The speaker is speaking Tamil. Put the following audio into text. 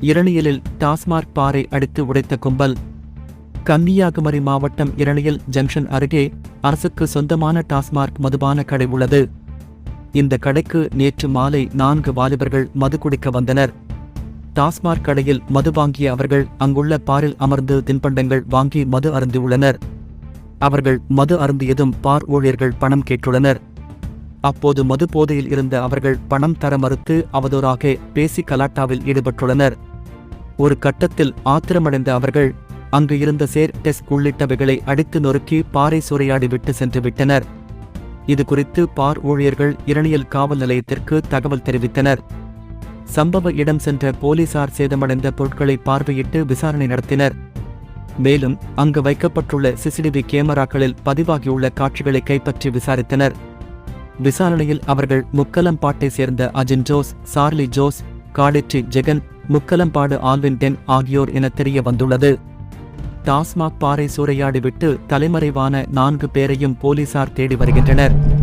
இரணியலில் டாஸ்மார்க் பாறை அடித்து உடைத்த கும்பல். கன்னியாகுமரி மாவட்டம் இரணியல் ஜங்ஷன் அருகே அரசுக்கு சொந்தமான டாஸ்மார்க் மதுபான கடை உள்ளது. இந்த கடைக்கு நேற்று மாலை நான்கு வாலிபர்கள் மது குடிக்க வந்தனர். டாஸ்மார்க் கடையில் மது வாங்கிய அவர்கள் அங்குள்ள பாரில் அமர்ந்து தின்பண்டங்கள் வாங்கி மது அருந்தியுள்ளனர். அவர்கள் மது அருந்தியதும் பார் ஊழியர்கள் பணம் கேட்டுள்ளனர். அப்போது மது போதையில் இருந்த அவர்கள் பணம் தர மறுத்து அவதூறாக பேசி கலாட்டாவில் ஈடுபட்டுள்ளனர். ஒரு கட்டத்தில் ஆத்திரமடைந்த அவர்கள் அங்கு இருந்த சேர் டெஸ்க் உள்ளிட்டவைகளை அடித்து நொறுக்கி பாறை சூறையாடி விட்டு சென்று விட்டனர். இது குறித்து பார் ஊழியர்கள் இரணியல் காவல் நிலையத்திற்கு தகவல் தெரிவித்தனர். சம்பவ இடம் சென்ற போலீசார் சேதமடைந்த பொருட்களை பார்வையிட்டு விசாரணை நடத்தினர். மேலும் அங்கு வைக்கப்பட்டுள்ள சிசிடிவி கேமராக்களில் பதிவாகியுள்ள காட்சிகளை கைப்பற்றி விசாரித்தனர். விசாரணையில் அவர்கள் முக்கலம்பாட்டை சேர்ந்த அஜின் ஜோஸ் சார்லி ஜோஸ் காடெற்றி ஜெகன் முக்கலம்பாடு ஆல்வின் டென் ஆகியோர் என தெரிய வந்துள்ளது. டாஸ்மாக் பாறை சூறையாடிவிட்டு தலைமறைவான நான்கு பேரையும் போலீசார் தேடி வருகின்றனர்.